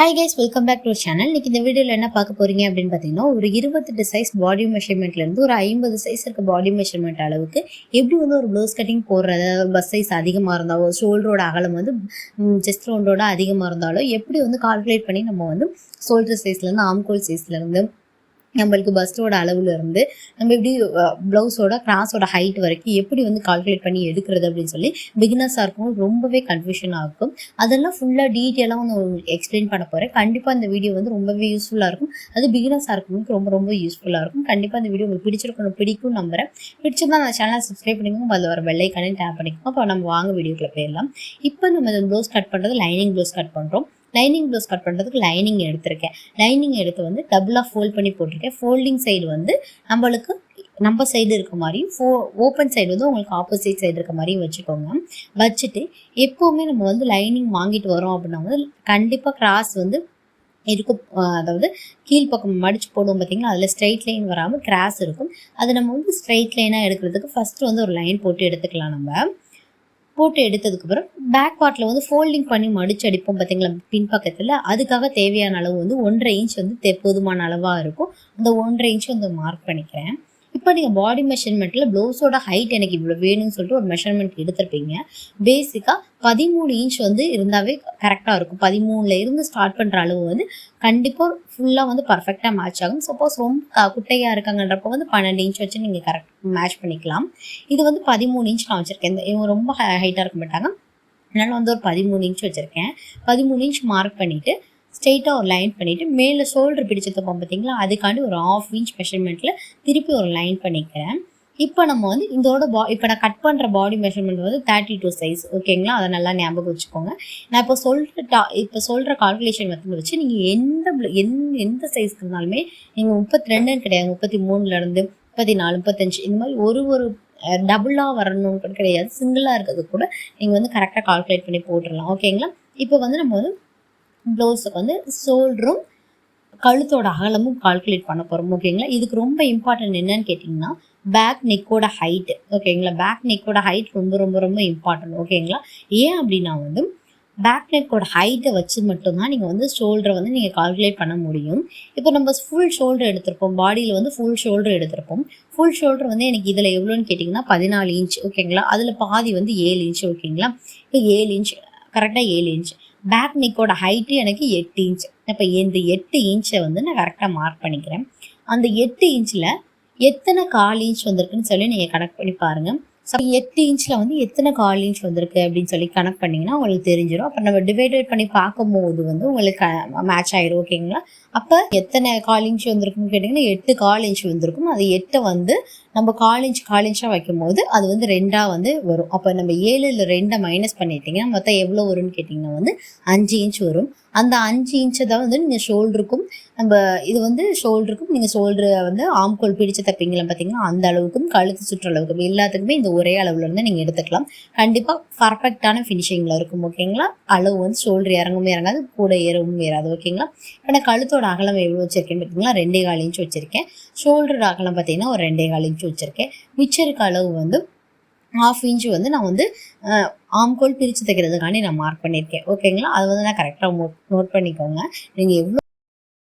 Hi guys welcome back to channel இன்றைக்கி இந்த வீடியோவில் என்ன பார்க்க போகிறீங்க அப்படின்னு பார்த்தீங்கன்னா ஒரு இருபத்தெட்டு சைஸ் பாடி மெஷர்மெண்ட்லேருந்து ஒரு ஐம்பது சைஸ் இருக்க பாடி மெஷர்மெண்ட் அளவுக்கு எப்படி வந்து ஒரு ப்ளவுஸ் கட்டிங் போடுறது பஸ் சைஸ் அதிகமாக இருந்தாலோ ஷோல்டரோட அகலம் வந்து செஸ்ட் ரவுண்டோட அதிகமாக இருந்தாலோ எப்படி வந்து கால்குலேட் பண்ணி நம்ம வந்து ஷோல்டர் சைஸ்லேருந்து ஆம்கோல் சைஸ்லேருந்து நம்மளுக்கு பஸ்டோட அளவுல இருந்து நம்ம எப்படி ப்ளவுஸோட கிராஸோட ஹைட் வரைக்கும் எப்படி வந்து கால்குலேட் பண்ணி எடுக்கிறது அப்படின்னு சொல்லி பிகினர்ஸாக இருக்கும் ரொம்பவே கன்ஃபியூஷனாக இருக்கும். அதெல்லாம் ஃபுல்லாக டீட்டெயிலாக வந்து எக்ஸ்பிளைன் பண்ண போகிறேன் கண்டிப்பாக இந்த வீடியோ வந்து ரொம்பவே யூஸ்ஃபுல்லாக இருக்கும். அது பிகினர்ஸாக இருக்கவங்களுக்கு ரொம்ப ரொம்ப யூஸ்ஃபுல்லாக இருக்கும். கண்டிப்பாக இந்த வீடியோ உங்களுக்கு பிடிச்சிருக்கணும் பிடிக்கும் நம்புறேன். பிடிச்சிருந்தா அந்த சேனலை சப்ஸ்கிரைப் பண்ணிக்கோங்க. அதில் வர வெள்ளைக்கானே டேப் பண்ணிக்கோங்க. அப்போ நம்ம வாங்க வீடியோக்குள்ள போயிடலாம். இப்போ நம்ம இந்த ப்ளவுஸ் கட் பண்ணுறது லைனிங் ப்ளவுஸ் கட் பண்ணுறோம் லைனிங் ப்ளவுஸ் கட் பண்ணுறதுக்கு லைனிங் எடுத்திருக்கேன். லைனிங் எடுத்து வந்து டபுளாக ஃபோல்ட் பண்ணி போட்டிருக்கேன். ஃபோல்டிங் சைடு வந்து நம்மளுக்கு நம்ம சைடு இருக்க மாதிரியும் ஃபோ ஓப்பன் சைடு வந்து உங்களுக்கு ஆப்போசிட் சைடு இருக்க மாதிரியும் வச்சுக்கோங்க. வச்சுட்டு எப்போவுமே நம்ம வந்து லைனிங் வாங்கிட்டு வரோம் அப்படின்னா வந்து கண்டிப்பாக கிராஸ் வந்து இருக்கும். அதாவது கீழ்ப்பக்கம் மடிச்சு போடுவோம் பார்த்தீங்களா? அதில் ஸ்ட்ரைட் லைன் வராமல் கிராஸ் இருக்கும். அது நம்ம வந்து ஸ்ட்ரைட் லைனாக எடுக்கிறதுக்கு ஃபஸ்ட்டு வந்து ஒரு லைன் போட்டு எடுத்துக்கலாம் நம்ம. போட்டு எடுத்ததுக்கப்புறம் பேக் பார்ட்டில் வந்து ஃபோல்டிங் பண்ணி மடிச்சு அடிப்போம் பார்த்தீங்களா பின்பக்கத்தில். அதுக்காக தேவையான அளவு வந்து ஒன்றரை இன்ச் வந்து போதுமான அளவாக இருக்கும். அந்த ஒன்றரை இன்ச் வந்து மார்க் பண்ணிக்கிறேன். இப்போ நீங்கள் பாடி மெஷர்மெண்ட்டில் ப்ளவுஸோட ஹைட் எனக்கு இவ்வளோ வேணும்னு சொல்லிட்டு ஒரு மெஷர்மெண்ட் எடுத்திருப்பீங்க. பேசிக்காக பதிமூணு இன்ச் வந்து இருந்தாவே கரெக்டாக இருக்கும். பதிமூணுல இருந்து ஸ்டார்ட் பண்ணுற அளவு வந்து கண்டிப்பாக ஃபுல்லாக வந்து பர்ஃபெக்டாக மேட்ச் ஆகும். சப்போஸ் ரொம்ப குட்டையாக இருக்காங்கன்றப்போ வந்து பன்னெண்டு இன்ச் வச்சு நீங்கள் கரெக்ட் மேட்ச் பண்ணிக்கலாம். இது வந்து பதிமூணு இன்ச் நான் வச்சுருக்கேன். இந்த இவங்க ரொம்ப ஹைட்டாக இருக்க மாட்டாங்க. அதனால் வந்து ஒரு பதிமூணு இன்ச் வச்சுருக்கேன். பதிமூணு இன்ச் மார்க் பண்ணிவிட்டு ஸ்ட்ரெயிட்டாக ஒரு லைன் பண்ணிவிட்டு மேலே ஷோல்டர் பிடிச்சு பார்த்தீங்களா அதுக்காண்டி ஒரு ஆஃப் இன்ச் மெஷர்மெண்ட்டில் திருப்பி ஒரு லைன் பண்ணிக்கிறேன். இப்போ நம்ம வந்து இதோட பா இப்போ நான் கட் பண்ணுற பாடி மெஷர்மெண்ட் வந்து தேர்ட்டி டூ சைஸ் ஓகேங்களா அதை நல்லா ஞாபகம் வச்சுக்கோங்க. நான் இப்போ சொல்கிற டா இப்போ சொல்கிற கால்குலேஷன் மெத்தட் வச்சு நீங்கள் எந்த எந்த எந்த சைஸ்க்கு இருந்தாலுமே நீங்கள் முப்பத்தி ரெண்டுன்னு கிடையாது முப்பத்தி மூணுலேருந்து முப்பத்தி நாலு முப்பத்தஞ்சு இந்த மாதிரி ஒரு ஒரு டபுளாக வரணும் கிடையாது சிங்கிளாக இருக்கிறது கூட நீங்கள் வந்து கரெக்டாக கால்குலேட் பண்ணி போட்டுடலாம் ஓகேங்களா இப்போ வந்து நம்ம வந்து ப்ளவுஸுக்கு வந்து ஷோல்டரும் கழுத்தோட அகலமும் கால்குலேட் பண்ண போகிறோம் ஓகேங்களா இதுக்கு ரொம்ப இம்பார்ட்டன்ட் என்னன்னு கேட்டிங்கன்னா பேக் நெக்கோட ஹைட்டு ஓகேங்களா பேக் நெக்கோட ஹைட் ரொம்ப ரொம்ப ரொம்ப இம்பார்ட்டன்ட் ஓகேங்களா ஏன் அப்படின்னா வந்து பேக் நெக்கோட ஹைட்டை வச்சு மட்டும்தான் நீங்கள் வந்து ஷோல்டரை வந்து நீங்கள் கால்குலேட் பண்ண முடியும். இப்போ நம்ம ஃபுல் ஷோல்டர் எடுத்திருப்போம். பாடியில் வந்து ஃபுல் ஷோல்டர் எடுத்திருப்போம். ஃபுல் ஷோல்டர் வந்து எனக்கு இதில் எவ்வளோன்னு கேட்டிங்கன்னா பதினாலு இன்ச் ஓகேங்களா அதில் பாதி வந்து ஏழு இன்ச் ஓகேங்களா இப்போ ஏழு இன்ச் கரெக்டாக ஏழு இன்ச் பேக் நிக்கோட ஹைட்டு எனக்கு எட்டு இன்ச் இப்போ இந்த எட்டு இன்ச்சை வந்து நான் கரெக்டாக மார்க் பண்ணிக்கிறேன். அந்த எட்டு இன்ச்சில் எத்தனை கால் இன்ச் வந்திருக்குன்னு சொல்லி நீங்கள் கனெக்ட் பண்ணி பாருங்கள் ஸோ எட்டு இன்ச்சில் வந்து எத்தனை கால் இன்ச் வந்திருக்கு அப்படின்னு சொல்லி கனெக்ட் பண்ணிங்கன்னா உங்களுக்கு தெரிஞ்சிடும் அப்போ நம்ம டிவைடட் பண்ணி பார்க்கும்போது வந்து உங்களுக்கு மேட்ச் ஆயிடும் ஓகேங்களா அப்போ எத்தனை கால் இன்ச் வந்திருக்குன்னு கேட்டிங்கன்னா எட்டு கால் இன்ச் வந்திருக்கும். அது எட்டை வந்து நம்ம காலிஞ்ச் இன்ச் வைக்கும்போது அது வந்து ரெண்டாக வந்து வரும். அப்போ நம்ம ஏழில் ரெண்டை மைனஸ் பண்ணிட்டீங்கன்னா மொத்தம் எவ்வளோ வரும்னு கேட்டிங்கன்னா வந்து அஞ்சு இன்ச் வரும். அந்த அஞ்சு இன்ச்சை தான் வந்து நீங்கள் ஷோல்டருக்கும் நம்ம இது வந்து ஷோல்டருக்கும் நீங்கள் ஷோல்டரை வந்து ஆம்கோல் பிடிச்சு தப்பீங்களா பார்த்தீங்கன்னா அந்த அளவுக்கும் கழுத்து சுற்றளவுக்கும் எல்லாத்துக்குமே இந்த ஒரே அளவில் இருந்து நீங்கள் எடுத்துக்கலாம். கண்டிப்பாக பர்ஃபெக்டான ஃபினிஷிங்கில் இருக்கும் ஓகேங்களா அளவு வந்து ஷோல்டர் இறங்கவும் இறங்காது கூட ஏறவும் ஏறாது ஓகேங்களா இப்போ நான் கழுத்தோட அகலம் எவ்வளோ வச்சிருக்கேன்னு பார்த்தீங்களா ரெண்டே கால் இன்ச் வச்சிருக்கேன். ஷோல்டர் அகலம் பார்த்தீங்கன்னா ஒரு ரெண்டே கால் இன்ச் வச்சிருக்கேன். மிச்சம் இருக்க அளவு வந்து ஹாஃப் இன்ச் வந்து நான் வந்து ஆம்கோல் பிரித்து தைக்கிறதுக்காண்டி நான் மார்க் பண்ணியிருக்கேன் ஓகேங்களா அது வந்து நான் கரெக்டாக நோட் நோட் பண்ணிக்கோங்க. நீங்கள் எவ்வளோ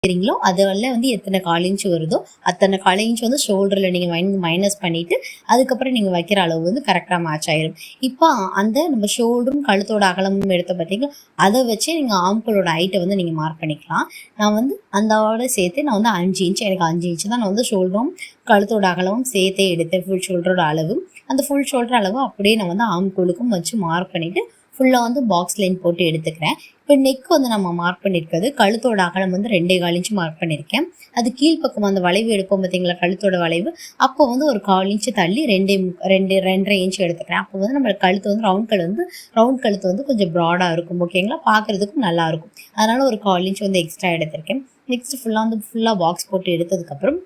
சரிங்களோ அதில் வந்து எத்தனை கால் இன்ச் வருதோ அத்தனை கால் இன்ச் வந்து ஷோல்டரில் நீங்கள் மைன் மைனஸ் பண்ணிவிட்டு அதுக்கப்புறம் நீங்கள் வைக்கிற அளவு வந்து கரெக்டாக மேட்ச் ஆயிரும். இப்போ அந்த நம்ம ஷோல்டரும் கழுத்தோட அகலமும் எடுத்த பார்த்தீங்களா அதை வச்சு நீங்கள் ஆம்களோட ஹைட்டை வந்து நீங்கள் மார்க் பண்ணிக்கலாம். நான் வந்து அந்தோட சேர்த்து நான் வந்து அஞ்சு இன்ச் எனக்கு அஞ்சு இன்ச் தான் நான் வந்து ஷோல்டரும் கழுத்தோட அகலமும் சேர்த்தே எடுத்தேன் ஃபுல் ஷோல்டரோட அளவு அந்த ஃபுல் ஷோல்டர் அளவு அப்படியே நான் வந்து ஆம்கோலுக்கும் வச்சு மார்க் பண்ணிவிட்டு ஃபுல்லாக வந்து பாக்ஸ் லைன் போட்டு எடுத்துக்கிறேன். இப்போ நெக் வந்து நம்ம மார்க் பண்ணியிருக்கிறது கழுத்தோட அகலம் வந்து ரெண்டே கால் இன்ச்சு மார்க் பண்ணியிருக்கேன் அது கீழ்ப்பக்கம் அந்த வளைவு எடுப்போம் பார்த்தீங்களா கழுத்தோட வளைவு. அப்போ வந்து ஒரு கால் இன்ச்சு தள்ளி ரெண்டே முக்- ரெண்டு ரெண்டரை இன்ச்சு எடுத்துக்கிறேன். அப்போ வந்து நம்ம கழுத்து வந்து ரவுண்ட் கழு வந்து ரவுண்ட் கழுத்து வந்து கொஞ்சம் ப்ராடாக இருக்கும். ஓகேங்களா பார்க்குறதுக்கும் நல்லா இருக்கும். அதனால் ஒரு கால் இன்ச் வந்து எக்ஸ்ட்ரா எடுத்திருக்கேன். நெக்ஸ்ட் ஃபுல்லாக வந்து ஃபுல்லாக பாக்ஸ் போட்டு எடுத்ததுக்கப்புறம்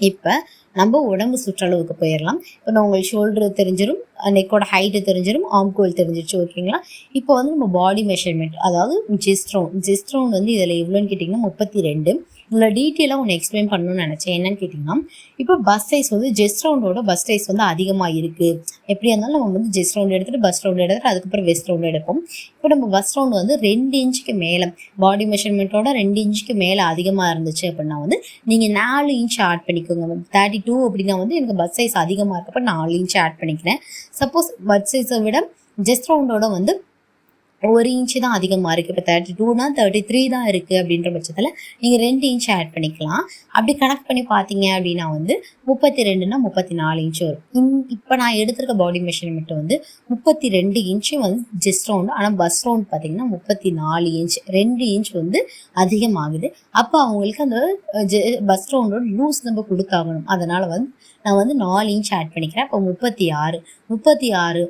இப்போ நம்ம உடம்பு சுற்றளவுக்கு போயிடலாம் இப்போ நான் உங்களுக்கு ஷோல்டர் தெரிஞ்சிடும் நெக்கோட ஹைட்டு தெரிஞ்சிடும் ஆம்கோல் தெரிஞ்சிருச்சு ஓகேங்களா இப்போ வந்து நம்ம பாடி மெஷர்மெண்ட் அதாவது ஜிஸ்ட்ரோன் ஜிஸ்ட்ரோன் வந்து இதில் எவ்வளோன்னு கேட்டிங்கன்னா முப்பத்தி ரெண்டு. இதில் டீட்டெயிலாக ஒன்று எக்ஸ்பிளைன் பண்ணணும்னு நினச்சேன். என்னன்னு கேட்டிங்கன்னா இப்போ பஸ் சைஸ் வந்து ஜெஸ்ட் ரவுண்டோட பஸ் சைஸ் வந்து அதிகமாக இருக்குது எப்படியா இருந்தாலும் நம்ம வந்து ஜெஸ்ட் ரவுண்ட் எடுத்துகிட்டு பஸ் ரவுண்ட் எடுத்துகிட்டு அதுக்கப்புறம் வெஸ்ட் ரவுண்ட் எடுப்போம். இப்போ நம்ம பஸ் ரவுண்ட் வந்து ரெண்டு இன்ச்சுக்கு மேலே பாடி மெஷர்மெண்ட்டோட ரெண்டு இன்ச்சுக்கு மேலே அதிகமாக இருந்துச்சு அப்படின்னா வந்து நீங்கள் நாலு இன்ச் ஆட் பண்ணிக்கோங்க. தேர்ட்டி டூ அப்படின்னா வந்து எனக்கு பஸ் சைஸ் அதிகமாக இருக்கப்போ நாலு இன்ச் ஆட் பண்ணிக்கிறேன். சப்போஸ் பஸ் சைஸை விட ஜெஸ்ட் ரவுண்டோட வந்து ஒரு இன்ச்சு தான் அதிகமாக இருக்குது இப்போ தேர்ட்டி டூனா தேர்ட்டி த்ரீ தான் இருக்குது அப்படின்ற பட்சத்தில் நீங்கள் ரெண்டு இன்ச் ஆட் பண்ணிக்கலாம். அப்படி கனெக்ட் பண்ணி பார்த்தீங்க அப்படின்னா வந்து முப்பத்தி ரெண்டுனா முப்பத்தி நாலு இன்ச்சு வரும். இன் இப்போ நான் எடுத்திருக்க பாடி மெஷர்மெண்ட் வந்து முப்பத்தி ரெண்டு இன்ச்சு வந்து ஜெஸ்ட் ரவுண்டு ஆனால் பஸ் ரவுண்ட் பார்த்தீங்கன்னா முப்பத்தி நாலு இன்ச் ரெண்டு இன்ச் வந்து அதிகமாகுது. அப்போ அவங்களுக்கு அந்த பஸ் ரவுண்டோட லூஸ் நம்ம கொடுத்தாகணும். அதனால் வந்து நான் வந்து நாலு இன்ச் ஆட் பண்ணிக்கிறேன். அப்போ முப்பத்தி ஆறு முப்பத்தி ஆறு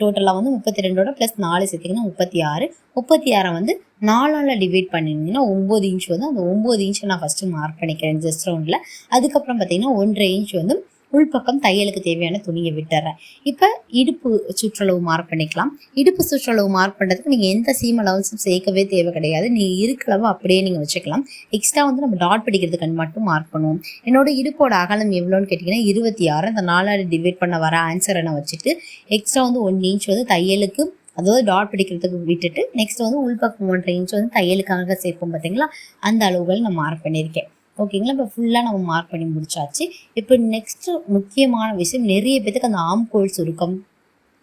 டோட்டலாக வந்து முப்பத்தி ரெண்டோட ப்ளஸ் நாலு சேர்த்திங்கன்னா முப்பத்தி ஆறு. முப்பத்தி ஆறை வந்து நாலால் டிவைட் பண்ணிருந்தீங்கன்னா ஒம்பது இன்ச் வந்து அந்த ஒம்பது இன்ச்சை நான் ஃபஸ்ட்டு மார்க் பண்ணிக்கிறேன். ஜஸ்ட் ரவுண்டில் அதுக்கப்புறம் பார்த்தீங்கன்னா ஒன்றரை இன்ச் வந்து உள்பக்கம் தையலுக்கு தேவையான துணியை விட்டுறேன். இப்போ இடுப்பு சுற்றளவு மார்க் பண்ணிக்கலாம். இடுப்பு சுற்றளவு மார்க் பண்ணுறதுக்கு நீங்கள் எந்த சீம் அலவன்ஸும் சேர்க்கவே தேவை கிடையாது. நீங்கள் இருக்கிறவோ அப்படியே நீங்கள் வச்சுக்கலாம். எக்ஸ்ட்ரா வந்து நம்ம டாட் பிடிக்கிறதுக்கு மட்டும் மார்க் பண்ணுவோம். என்னோட இடுப்போட அகலம் எவ்வளோன்னு கேட்டிங்கன்னா இருபத்தி ஆறு. அந்த நாலாவது டிவைட் பண்ண வர ஆன்சரை நான் வச்சுட்டு எக்ஸ்ட்ரா வந்து ஒன் இன்ச் வந்து தையலுக்கு அதாவது டாட் பிடிக்கிறதுக்கு விட்டுட்டு நெக்ஸ்ட் வந்து உள்பக்கம் ஒன்றரை இன்ச் வந்து தையலுக்காக சேர்ப்போம் பார்த்தீங்களா அந்த அளவுகள் நான் மார்க் பண்ணியிருக்கேன். ஓகேங்களா? இப்போ ஃபுல்லாக நம்ம மார்க் பண்ணி முடிச்சாச்சு. இப்போ நெக்ஸ்ட்டு முக்கியமான விஷயம் நிறைய பேத்துக்கு அந்த ஆம்கோல் சுருக்கம்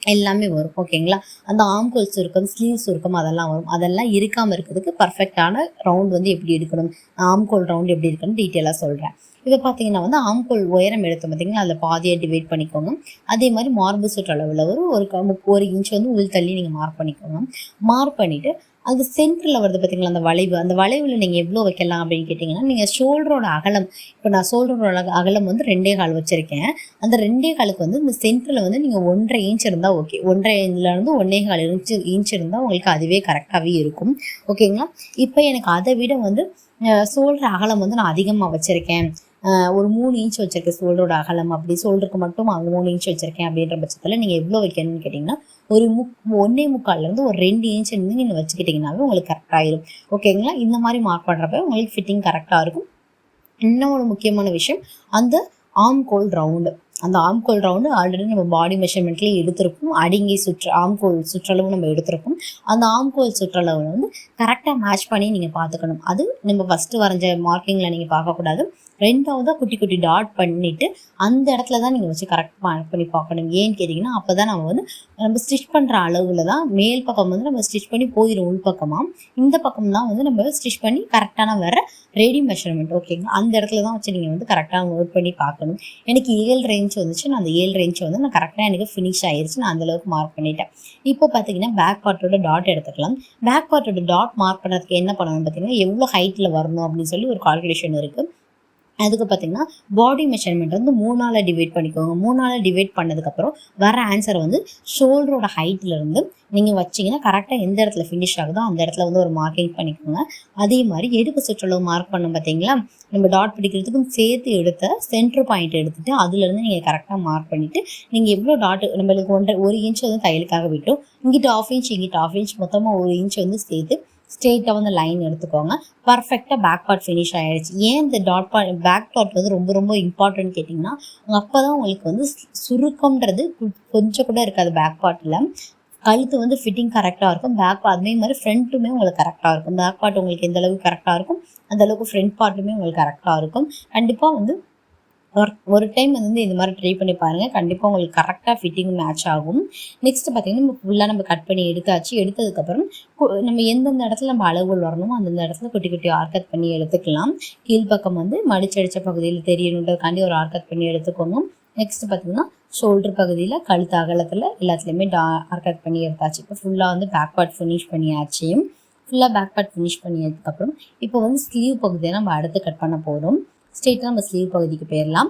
எல்லாமே வரும். ஓகேங்களா? அந்த ஆம்கோல் சுருக்கம் ஸ்லீவ் சுருக்கம் அதெல்லாம் வரும். அதெல்லாம் இருக்காமல் இருக்கிறதுக்கு பர்ஃபெக்டான ரவுண்ட் வந்து எப்படி எடுக்கணும்? ஆம்கோல் ரவுண்ட் எப்படி இருக்குன்னு டீட்டெயிலாக சொல்கிறேன் இப்போ பார்த்தீங்கன்னா வந்து ஆம்கோல் உயரம் எடுத்தோம் பார்த்தீங்கன்னா அதில் பாதியாக டிவைட் பண்ணிக்கோங்க அதே மாதிரி மார்பு சுற்றளவில் ஒரு ஒரு க- ஒரு இன்ச் வந்து உள் தள்ளி நீங்கள் மார்க் பண்ணிக்கோங்க மார்க் பண்ணிவிட்டு அது சென்டரில் வருது பார்த்தீங்களா அந்த வளைவு? அந்த வளைவில் நீங்கள் எவ்வளோ வைக்கலாம் அப்படின்னு கேட்டிங்கன்னா நீங்கள் ஷோல்டரோட அகலம் இப்போ நான் ஷோல்டரோட அகலம் வந்து ரெண்டே கால் வச்சுருக்கேன். அந்த ரெண்டே காலுக்கு வந்து இந்த சென்டரில் வந்து நீங்கள் ஒன்றரை இன்ச் இருந்தால் ஓகே ஒன்றரை இருந்து ஒன்றே கால் இன்ச் இன்ச் இருந்தால் உங்களுக்கு அதுவே கரெக்டாகவே இருக்கும். ஓகேங்களா இப்போ எனக்கு அதை விட வந்து ஷோல்டர் அகலம் வந்து நான் அதிகமாக வச்சுருக்கேன். ஒரு மூணு இன்ச் வச்சுருக்கேன் ஷோல்டரோட அகலம் அப்படி ஷோல்டருக்கு மட்டும் அங்கே மூணு இன்ச் வச்சுருக்கேன் அப்படின்ற பட்சத்தில் நீங்கள் எவ்வளோ வைக்கணும்னு கேட்டிங்கன்னா ஒரு முக் ஒன்றே முக்கால்லேருந்து ஒரு ரெண்டு இன்ச் வந்து நீங்கள் வச்சுக்கிட்டிங்கனாவே உங்களுக்கு கரெக்டாகிடும் ஓகேங்களா இந்த மாதிரி மார்க் பண்ணுறப்ப உங்களுக்கு ஃபிட்டிங் கரெக்டாக இருக்கும். இன்னும் ஒரு முக்கியமான விஷயம் அந்த ஆம் கோல் ரவுண்டு அந்த ஆம்கோல் ரவுண்டு ஆல்ரெடி நம்ம பாடி மெஷர்மெண்ட்லேயே எடுத்திருக்கும். அடிங்கி சுற்று ஆம்கோல் சுற்றளவு நம்ம எடுத்திருப்போம் அந்த ஆம்கோல் சுற்றளவு வந்து கரெக்டாக மேட்ச் பண்ணி நீங்கள் பார்த்துக்கணும். அது நம்ம ஃபஸ்ட்டு வரைஞ்ச மார்க்கிங்கில் நீங்கள் பார்க்கக்கூடாது. ரெண்டாவதாக குட்டி குட்டி டாட் பண்ணிவிட்டு அந்த இடத்துல தான் நீங்கள் வச்சு கரெக்ட் பண்ணி பார்க்கணும். ஏன்னு கேட்டிங்கன்னா அப்போ தான் நம்ம வந்து நம்ம ஸ்டிச் பண்ணுற அளவில் தான் மேல் பக்கம் வந்து நம்ம ஸ்டிச் பண்ணி போயிடும் உள் பக்கமாக இந்த பக்கம் தான் வந்து நம்ம ஸ்டிச் பண்ணி கரெக்டான வர ரெடி மெஷர்மெண்ட் ஓகேங்களா அந்த இடத்துல தான் வச்சு நீங்கள் வந்து கரெக்டாக ஒர்க் பண்ணி பார்க்கணும். எனக்கு ஏழு ரேஞ்ச் வந்துச்சு. நான் அந்த ஏழு ரேஞ்ச் வந்து நான் கரெக்டாக எனக்கு ஃபினிஷ் ஆயிடுச்சு நான் அந்தளவுக்கு மார்க் பண்ணிட்டேன். இப்போ பார்த்தீங்கன்னா பேக் பார்ட்டோட டாட் எடுத்துக்கலாம். பேக் பார்ட்டோட டாட் மார்க் பண்ணுறதுக்கு என்ன பண்ணணும் பார்த்தீங்கன்னா எவ்வளோ ஹைட்டில் வரணும் அப்படின்னு சொல்லி ஒரு கால்குலேஷன் இருக்குது அதுக்கு பார்த்தீங்கன்னா பாடி மெஷர்மெண்ட் வந்து மூணால் டிவைட் பண்ணிக்கோங்க. மூணால் டிவைட் பண்ணதுக்கப்புறம் வர ஆன்சர் வந்து ஷோல்டரோட ஹைட்லேருந்து நீங்கள் வச்சிங்கன்னா கரெக்டாக எந்த இடத்துல ஃபினிஷ் ஆகுதோ அந்த இடத்துல வந்து ஒரு மார்க்கிங் பண்ணிக்கோங்க. அதே மாதிரி எடுப்பு சுற்றளவு மார்க் பண்ணோம் பார்த்தீங்களா நம்ம டாட் பிடிக்கிறதுக்கும் சேர்த்து எடுத்த சென்டர் பாயிண்ட் எடுத்துட்டு அதுலேருந்து நீங்கள் கரெக்டாக மார்க் பண்ணிவிட்டு நீங்கள் எவ்வளோ டாட் நம்மளுக்கு ஒன்றரை ஒரு இன்ச் வந்து தையலுக்காக விட்டோம். இங்கிட்ட ஆஃப் இன்ச் இங்கிட்ட ஆஃப் இன்ச் மொத்தமாக ஒரு இன்ச் வந்து சேர்த்து ஸ்ட்ரெயிட்டாக வந்து லைன் எடுத்துக்கோங்க. பர்ஃபெக்டாக பேக் பார்ட் ஃபினிஷ் ஆகிடுச்சு ஏன் இந்த டாட் பார்ட் பேக் பார்ட் வந்து ரொம்ப ரொம்ப இம்பார்ட்டன்ட் கேட்டிங்கன்னா அப்போ தான் உங்களுக்கு வந்து சுருக்கம்ன்றது கொஞ்சம் கூட இருக்காது பேக் பார்ட்டில் கழுத்து வந்து ஃபிட்டிங் கரெக்டாக இருக்கும். பேக் அதே மாதிரி ஃப்ரண்ட்டுமே உங்களுக்கு கரெக்டாக இருக்கும். பேக் பார்ட் உங்களுக்கு எந்த அளவுக்கு கரெக்டாக இருக்கும் அந்த அளவுக்கு ஃப்ரண்ட் பார்ட்டுமே உங்களுக்கு கரெக்டாக இருக்கும். கண்டிப்பாக வந்து ஒரு ஒரு டைம் வந்து இந்த மாதிரி ட்ரை பண்ணி பாருங்கள் கண்டிப்பாக உங்களுக்கு கரெக்டாக ஃபிட்டிங் மேட்ச் ஆகும். நெக்ஸ்ட் பார்த்தீங்கன்னா நம்ம ஃபுல்லாக நம்ம கட் பண்ணி எடுத்தாச்சு. எடுத்ததுக்கப்புறம் கு- நம்ம எந்தெந்த இடத்துல நம்ம அளவுகள் வரணுமோ அந்தந்த இடத்துல குட்டி குட்டி ஆர்கட் பண்ணி எடுத்துக்கலாம். கீழ்ப்பக்கம் வந்து மடிச்சடிச்ச பகுதியில் தெரியணுன்றதுக்காண்டி ஒரு ஆர்கட் பண்ணி எடுத்துக்கணும் நெக்ஸ்ட் பார்த்தீங்கன்னா ஷோல்டர் பகுதியில் கழுத்து அகலத்தில் எல்லாத்துலேயுமே டா ஆர்கட் பண்ணி எடுத்தாச்சு. இப்போ ஃபுல்லாக வந்து பேக் பார்ட் ஃபினிஷ் பண்ணியாச்சு. ஃபுல்லாக பேக் பார்ட் ஃபினிஷ் பண்ணியதுக்கப்புறம் இப்போ வந்து ஸ்லீவ் பகுதியை நம்ம அடுத்து கட் பண்ண போகிறோம் ஸ்ட்ரெயிட்டாக நம்ம ஸ்லீவ் பகுதிக்கு போயிடலாம்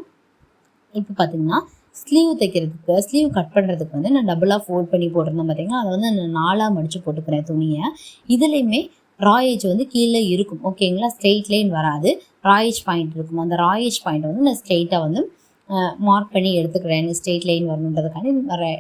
இப்போ பார்த்தீங்கன்னா ஸ்லீவ் தைக்கிறதுக்கு ஸ்லீவ் கட் பண்ணுறதுக்கு வந்து நான் டபுளாக ஃபோல்ட் பண்ணி போட்டிருந்தேன் பார்த்தீங்கன்னா அதை வந்து நான் நாலாக மடித்து போட்டுக்கிறேன் துணியை. இதுலேயுமே ராயேஜ் வந்து கீழே இருக்கும். ஓகேங்களா ஸ்ட்ரெயிட் லைன் வராது. ராயேஜ் பாயிண்ட் இருக்கும். அந்த ராயேஜ் பாயிண்ட் வந்து நான் ஸ்ட்ரெயிட்டாக வந்து மார்க் பண்ணி எடுத்துக்கிறேன். ஸ்ட்ரெயிட் லைன் வரணுன்றதுக்காண்டி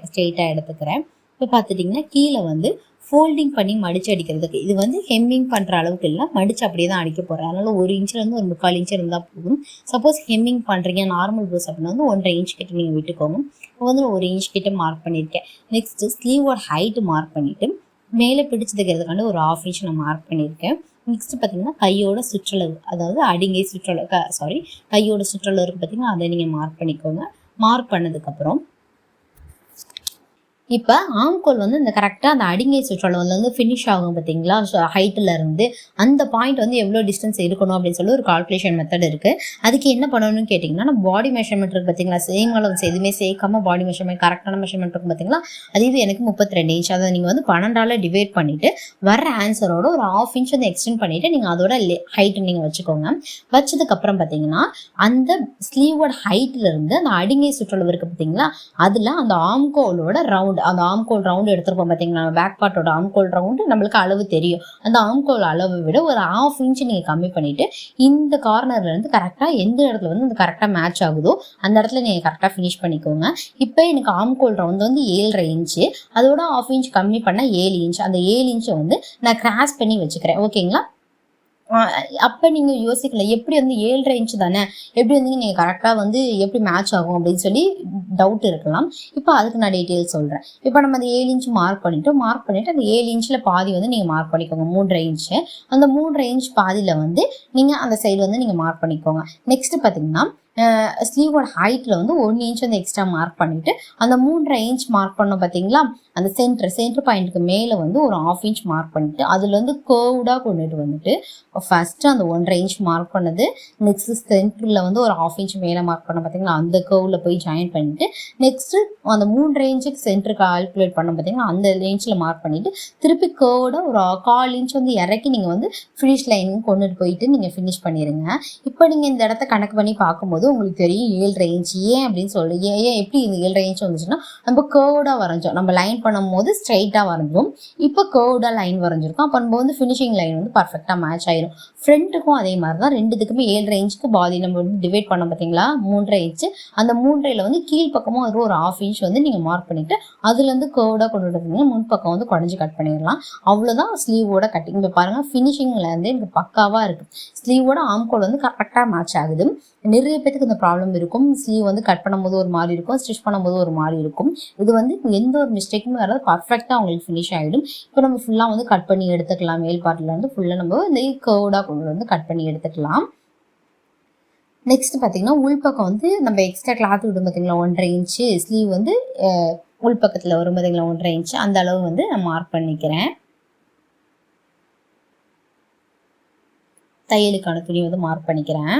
ஸ்ட்ரெயிட்டாக எடுத்துக்கிறேன். இப்போ பார்த்துட்டிங்கன்னா கீழே வந்து ஃபோல்டிங் பண்ணி மடிச்சு அடிக்கிறதுக்கு. இது வந்து ஹெம்மிங் பண்ணுற அளவுக்கு இல்லை. மடிச்சு அப்படியே தான் அடிக்க போகிறேன் அதனால் ஒரு இன்ச்சிலேருந்து ஒரு முக்கால் இன்ச் இருந்தால் போதும். சப்போஸ் ஹெம்மிங் பண்ணுறீங்க நார்மல் ப்ளவுஸ் அப்படின்னா வந்து ஒன்றரை இன்ச் கிட்ட நீங்கள் விட்டுக்கோங்க. இப்போ வந்து ஒரு இன்ச் கிட்ட மார்க் பண்ணியிருக்கேன். நெக்ஸ்ட்டு ஸ்லீவோட ஹைட்டு மார்க் பண்ணிவிட்டு மேலே பிடிச்சு தைக்கிறதுக்காண்டி ஒரு ஆஃப் இன்ச் நான் மார்க் பண்ணியிருக்கேன். நெக்ஸ்ட் பார்த்தீங்கன்னா கையோட சுற்றளவு அதாவது அடிங்கை சுற்றளவு சாரி கையோட சுற்றளவு இருக்குது பார்த்தீங்கன்னா அதை நீங்கள் மார்க் பண்ணிக்கோங்க. மார்க் பண்ணதுக்கப்புறம் இப்போ ஆம்கோல் வந்து இந்த கரெக்டாக அந்த அடிங்கை சுற்றளவில் வந்து ஃபினிஷ் ஆகும் பார்த்தீங்களா ஹைட்டில் இருந்து அந்த பாயிண்ட் வந்து எவ்வளோ டிஸ்டன்ஸ் இருக்கணும் அப்படின்னு சொல்லி ஒரு கால்குலேஷன் மெத்தட் இருக்குது அதுக்கு என்ன பண்ணணும்னு கேட்டிங்கன்னா நம்ம பாடி மெஷர்மெண்ட் இருக்குது பார்த்தீங்களா சேம் அளவு எதுவுமே சேர்க்காம பாடி மெஷர்மெண்ட் கரெக்டான மெஷர்மெண்ட் இருக்கும் பார்த்தீங்களா அது இது எனக்கு முப்பத்தி ரெண்டு இன்ச் அதை நீங்கள் வந்து பன்னெண்டால் டிவைட் பண்ணிவிட்டு வர ஆன்சரோட ஒரு ஆஃப் இன்ச் வந்து எக்ஸ்டெண்ட் பண்ணிவிட்டு நீங்கள் அதோட ஹைட்டு நீங்கள் வச்சுக்கோங்க. வச்சதுக்கப்புறம் பார்த்தீங்கன்னா அந்த ஸ்லீவோட ஹைட்டில் இருந்து அந்த அடிங்கை சுற்றளவு இருக்குது பார்த்தீங்களா அதில் அந்த ஆம்கோலோட ரவுண்ட் அந்த ஆம்கோல் ரவுண்டு எடுத்திருப்போம் பார்த்தீங்களா பேக் பார்ட்டோட ஆம்கோல் ரவுண்டு நம்மளுக்கு அளவு தெரியும். அந்த ஆம்கோல் அளவை விட ஒரு ஆஃப் இன்ச் நீங்கள் கம்மி பண்ணிவிட்டு இந்த கார்னர்லேருந்து கரெக்டாக எந்த இடத்துல வந்து அந்த கரெக்டாக மேட்ச் ஆகுதோ அந்த இடத்துல நீங்கள் கரெக்டாக ஃபினிஷ் பண்ணிக்கோங்க. இப்போ எனக்கு ஆம்கோல் ரவுண்ட் வந்து ஏழரை இன்ச்சு அதோட ஆஃப் இன்ச் கம்மி பண்ணால் ஏழு இன்ச் அந்த ஏழு இன்ச்சை வந்து நான் கிராஸ் பண்ணி வச்சுக்கிறேன். ஓகேங்களா அப்போ நீங்கள் யோசிக்கல எப்படி வந்து ஏழரை இன்ச் தானே? எப்படி வந்து நீங்கள் கரெக்டாக வந்து எப்படி மேட்ச் ஆகும் அப்படின்னு சொல்லி டவுட் இருக்கலாம். இப்போ அதுக்கு நான் டீட்டெயில்ஸ் சொல்கிறேன் இப்போ நம்ம அந்த ஏழு இன்ச் மார்க் பண்ணிவிட்டு மார்க் பண்ணிவிட்டு அந்த ஏழு இன்ச்சில் பாதி வந்து நீங்கள் மார்க் பண்ணிக்கோங்க. மூன்றரை இன்ச்சு அந்த மூன்றரை இன்ச் பாதியில் வந்து நீங்கள் அந்த சைடு வந்து நீங்கள் மார்க் பண்ணிக்கோங்க. நெக்ஸ்ட்டு பார்த்தீங்கன்னா ஸ்லீவோட ஹைட்டில் வந்து ஒன்று இன்ச் வந்து எக்ஸ்ட்ரா மார்க் பண்ணிவிட்டு அந்த மூன்றரை இன்ச் மார்க் பண்ணோம் பார்த்தீங்களா அந்த சென்டர் சென்டர் பாயிண்ட்டுக்கு மேலே வந்து ஒரு ஆஃப் இன்ச் மார்க் பண்ணிட்டு வந்து கேர்வ்டாக கொண்டுட்டு வந்துட்டு ஃபஸ்ட்டு அந்த ஒன்றரை இன்ச் மார்க் பண்ணது நெக்ஸ்ட்டு சென்டரில் வந்து ஒரு ஆஃப் இன்ச் மேலே மார்க் பண்ண பார்த்தீங்களா அந்த கேர்வில் போய் ஜாயின் பண்ணிவிட்டு நெக்ஸ்ட்டு அந்த மூன்றரை இன்ச்சுக்கு சென்டர் கால்குலேட் பண்ண பார்த்தீங்களா அந்த இன்ச்சில் மார்க் பண்ணிவிட்டு திருப்பி கேர்வோட ஒரு கால் இன்ச் வந்து இறக்கி நீங்கள் வந்து ஃபினிஷ் லைன் கொண்டுட்டு போயிட்டு நீங்கள் ஃபினிஷ் பண்ணிடுங்க இப்போ நீங்கள் இந்த இடத்த கணக்கு பண்ணி பார்க்கும்போது உங்களுக்கு தெரியும் ஏழரை இன்ச் ஏன் அப்படின்னு சொல்லி. ஏன் ஏன் எப்படி இந்த ஏழரை இன்ச் வந்துச்சுன்னா நம்ம கேர்டாக வரைஞ்சோம். நம்ம லைன் பண்ணும் போது ஸ்ட்ரைட்டாக வரைஞ்சோம். இப்போ கேர்டாக லைன் வரைஞ்சிருக்கோம். அப்போ நம்ம வந்து ஃபினிஷிங் லைன் வந்து பர்ஃபெக்டாக மேட்ச் ஆயிரும். ஃப்ரண்ட்டுக்கும் அதே மாதிரி தான் ரெண்டுத்துக்குமே ஏழரை இன்ச்சுக்கு பாதி நம்ம வந்து டிவைட் பண்ணோம் பார்த்தீங்களா? மூன்றரை இன்ச்சு அந்த மூன்றையில் வந்து கீழ் பக்கமும் ஒரு ஒரு ஆஃப் இன்ச் வந்து நீங்கள் மார்க் பண்ணிவிட்டு அதுலேருந்து கேர்டாக கொண்டு வந்து முன்பக்கம் வந்து குடஞ்சி கட் பண்ணிடலாம். அவ்வளோதான் ஸ்லீவோட கட்டிங் இப்போ பாருங்கள் ஃபினிஷிங்கில் வந்து எனக்கு பக்காவாக இருக்குது ஸ்லீவோட ஆம்கோல் வந்து கரெக்டாக மேட்ச் ஆகுது. நிறைய பேத்துக்கு இந்த ப்ராப்ளம் இருக்கும். ஸ்லீவ் வந்து கட் பண்ணும்போது ஒரு மாதிரி இருக்கும். ஸ்டிச் பண்ணும்போது ஒரு மாதிரி இருக்கும். இது வந்து எந்த ஒரு மிஸ்டேக்குமே வராது. பர்ஃபெக்டாக உங்களுக்கு ஃபினிஷ் ஆகிடும் இப்போ நம்ம ஃபுல்லாக வந்து கட் பண்ணி எடுத்துக்கலாம். மேல் பார்ட்டில் வந்து ஃபுல்லாக நம்ம இந்த கேர்டாக கொண்டு வந்து கட் பண்ணி எடுத்துக்கலாம். நெக்ஸ்ட் பார்த்தீங்கன்னா உள்பக்கம் வந்து நம்ம எக்ஸ்ட்ரா கிளாத் விடும் பார்த்தீங்களா ஒன்றரை இன்ச்சு ஸ்லீவ் வந்து உள்பக்கத்தில் வரும் பார்த்தீங்களா ஒன்றரை இன்ச்சு அந்த அளவு வந்து நான் மார்க் பண்ணிக்கிறேன். தையலுக்கான துணி வந்து மார்க் பண்ணிக்கிறேன்.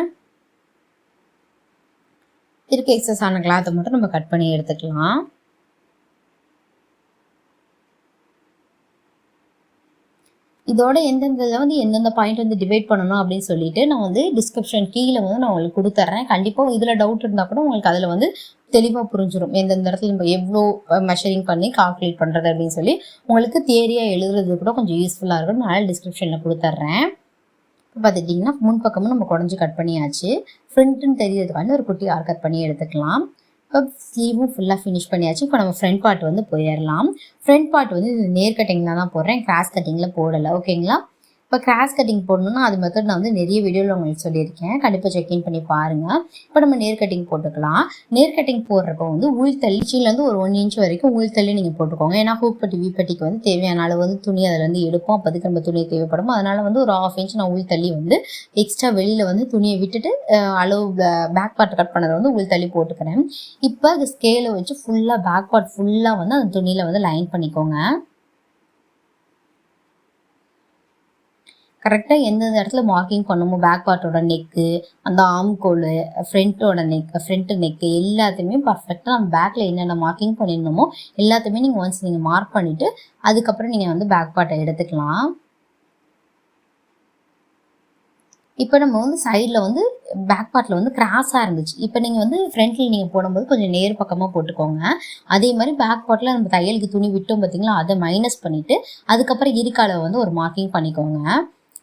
இருக்க எக்ஸஸ் ஆன கிளாத்தை மட்டும் நம்ம கட் பண்ணி எடுத்துக்கலாம். இதோட எந்தெந்த இதில் வந்து எந்தெந்த பாயிண்ட் வந்து டிவைட் பண்ணணும் அப்படின்னு சொல்லிட்டு நான் வந்து டிஸ்கிரிப்ஷன் கீழே வந்து நான் உங்களுக்கு கொடுத்துட்றேன் கண்டிப்பாக இதில் டவுட் இருந்தால் கூட உங்களுக்கு அதில் வந்து தெளிவாக புரிஞ்சிடும் எந்தெந்த இடத்துல நம்ம எவ்வளோ மெஷரிங் பண்ணி கால்குலேட் பண்ணுறது அப்படின்னு சொல்லி உங்களுக்கு தியரியாக எழுதுறது கூட கொஞ்சம் யூஸ்ஃபுல்லாக இருக்கும். நான் டிஸ்கிரிப்ஷனில் கொடுத்துட்றேன் இப்போ பார்த்துக்கிட்டிங்கன்னா முன் பக்கமும் நம்ம குடஞ்சி கட் பண்ணியாச்சு. ஃப்ரண்ட்டுன்னு தெரியறதுக்காண்டி ஒரு குட்டி ஆர் கட் பண்ணி எடுத்துக்கலாம். இப்போ ஸ்லீவும் ஃபுல்லாக ஃபினிஷ் பண்ணியாச்சு. இப்போ நம்ம ஃப்ரண்ட் பார்ட் வந்து போயிடலாம். ஃப்ரண்ட் பார்ட் வந்து இது நேர் கட்டிங்கில் தான் போடுறேன். கிராஸ் கட்டிங்கில் போடலை. ஓகேங்களா இப்போ கிராஸ் கட்டிங் போடணும்னா அது மெத்தட் நான் வந்து நிறைய வீடியோவில் உங்களுக்கு சொல்லியிருக்கேன். கண்டிப்பாக செக்இன் பண்ணி பாருங்கள் இப்போ நம்ம நேர் கட்டிங் போட்டுக்கலாம். நேர் கட்டிங் போடுறப்போ வந்து உள் தள்ளி கீழேருந்து ஒரு ஒன் இன்ச் வரைக்கும் உள் தள்ளி நீங்கள் போட்டுக்கோங்க. ஏன்னா ஹூப்பட்டி வீப்பட்டிக்கு வந்து தேவையான அளவு வந்து துணி அதிலேருந்து எடுப்போம். அப்போதுக்கு நம்ம துணி தேவைப்படும் அதனால் வந்து ஒரு ஆஃப் இன்ச் நான் உள் தள்ளி வந்து எக்ஸ்ட்ரா வெளியில் வந்து துணியை விட்டுட்டு அளவு பேக் பார்ட் கட் பண்ணதை வந்து உள் தள்ளி போட்டுக்கிறேன். இப்போ அது ஸ்கேலை வச்சு ஃபுல்லாக பேக் பார்ட் ஃபுல்லாக வந்து அந்த துணியில் வந்து லைன் பண்ணிக்கோங்க. கரெக்டாக எந்தெந்த இடத்துல மார்க்கிங் பண்ணுமோ பேக் பார்ட்டோட நெக்கு அந்த ஆம்கோலு ஃப்ரண்ட்டோட நெக் ஃப்ரண்ட்டு நெக்கு எல்லாத்தையுமே பர்ஃபெக்டாக நம்ம பேக்கில் என்னென்ன மார்க்கிங் பண்ணிடணுமோ எல்லாத்தையுமே நீங்கள் ஒன்ஸ் நீங்கள் மார்க் பண்ணிவிட்டு அதுக்கப்புறம் நீங்கள் வந்து பேக் பார்ட்டை எடுத்துக்கலாம். இப்போ நம்ம வந்து சைடில் வந்து பேக் பார்ட்டில் வந்து கிராஸாக இருந்துச்சு. இப்போ நீங்கள் வந்து ஃப்ரண்ட்டில் நீங்கள் போடும்போது கொஞ்சம் நேர் பக்கமாக போட்டுக்கோங்க. அதே மாதிரி பேக் பார்ட்டில் நம்ம தையலுக்கு துணி விட்டோம் பார்த்தீங்களா அதை மைனஸ் பண்ணிவிட்டு அதுக்கப்புறம் இருக்கால வந்து ஒரு மார்க்கிங் பண்ணிக்கோங்க.